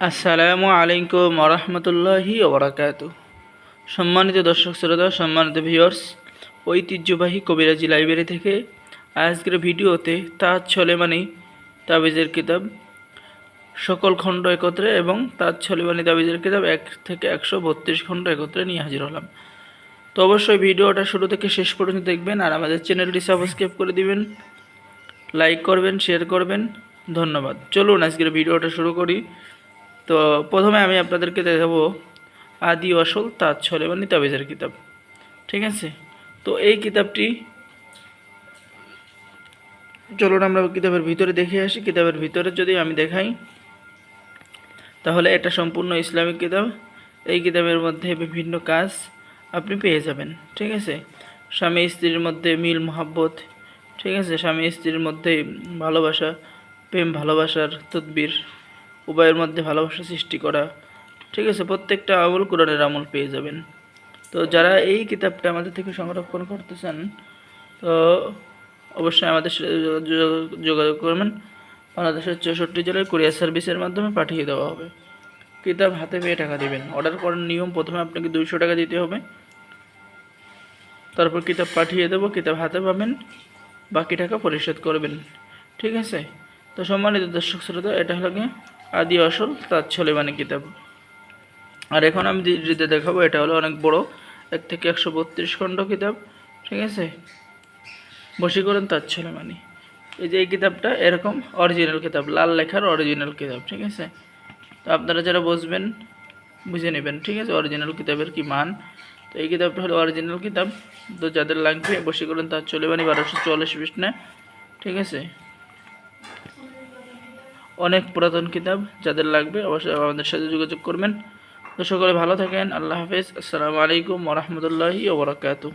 আসসালামু আলাইকুম রহমতুল্লাহি ওবরাকাত সম্মানিত দর্শক শ্রোতা, সম্মানিত ভিউয়ার্স, ঐতিহ্যবাহী কবিরাজি লাইব্রেরি থেকে আজকের ভিডিওতে তাজ ছলেমানি তাবিজের কিতাব, সকল খণ্ড একত্রে এবং তাজ ছলেমানি তাবিজের কিতাব এক থেকে একশো বত্রিশ খণ্ড একত্রে নিয়ে হাজির হলাম। তো অবশ্যই ভিডিওটা শুরু থেকে শেষ পর্যন্ত দেখবেন আর আমাদের চ্যানেলটি সাবস্ক্রাইব করে দিবেন, লাইক করবেন, শেয়ার করবেন। ধন্যবাদ। চলুন আজকের ভিডিওটা শুরু করি। তো প্রথমে আমি আপনাদেরকে দেখাবো আদি আসল তাজ ছলেমানি তাবিজের কিতাব। ঠিক আছে? তো এই কিতাবটি চলুন আমরা কিতাবের ভিতরে দেখে আসি। কিতাবের ভিতরে যদি আমি দেখাই, তাহলে এটা সম্পূর্ণ ইসলামিক কিতাব। এই কিতাবের মধ্যে বিভিন্ন কাজ আপনি পেয়ে যাবেন। ঠিক আছে? স্বামী স্ত্রীর মধ্যে মিল, মহাব্বত। ঠিক আছে? স্বামী স্ত্রীর মধ্যে ভালোবাসা, প্রেম, ভালোবাসার তদবির। উভয়ের মধ্যে ভালোবাসা সৃষ্টি করা। ঠিক আছে, প্রত্যেকটা আমল কোরআনের আমল পেয়ে যাবেন। তো যারা এই কিতাবটা আমাদের থেকে সংরক্ষণ করতে চান তো অবশ্যই আমাদের যোগাযোগ করবেন। বাংলাদেশের চৌষট্টি জেলায় কুরিয়ার সার্ভিসের মাধ্যমে পাঠিয়ে দেওয়া হবে। কিতাব হাতে পেয়ে টাকা দিবেন। অর্ডার করার নিয়ম প্রথমে আপনাকে দুইশো টাকা দিতে হবে। তারপর কিতাব পাঠিয়ে দেবো, কিতাব হাতে পাবেন, বাকি টাকা পরিশোধ করবেন। ঠিক আছে? তো সম্মানিত দর্শক শ্রোতা, এটা হলো গিয়ে আদি আসল, তার ছলেমানি কিতাব। আর এখন আমি যে- যেটা দেখাবো, এটা হলো অনেক বড়, এক থেকে একশো বত্রিশ খণ্ড কিতাব, ঠিক আছে? বশীকরণ তার ছলেমানি এই যে এই কিতাবটা এরকম অরিজিনাল কিতাব, লাল লেখার অরিজিনাল কিতাব, ঠিক আছে? তো আপনারা যারা বসবেন, বুঝে নেবেন, ঠিক আছে? অরিজিনাল কিতাবের কি মান? তো এই কিতাবটা হলো অরিজিনাল কিতাব। তো যাদের লাগবে, বশীকরণ তার ছলেমানি বারোশো চুয়াল্লিশ পৃষ্ঠা, ঠিক আছে? অনেক পুরাতন কিতাব যাদের লাগবে অবশ্যই আমাদের সাথে যোগাযোগ করবেন। তো সকলে ভালো থাকেন, আল্লাহ হাফেজ। আসসালামু আলাইকুম ওরহমতুল্লাহি ওবরাকাতু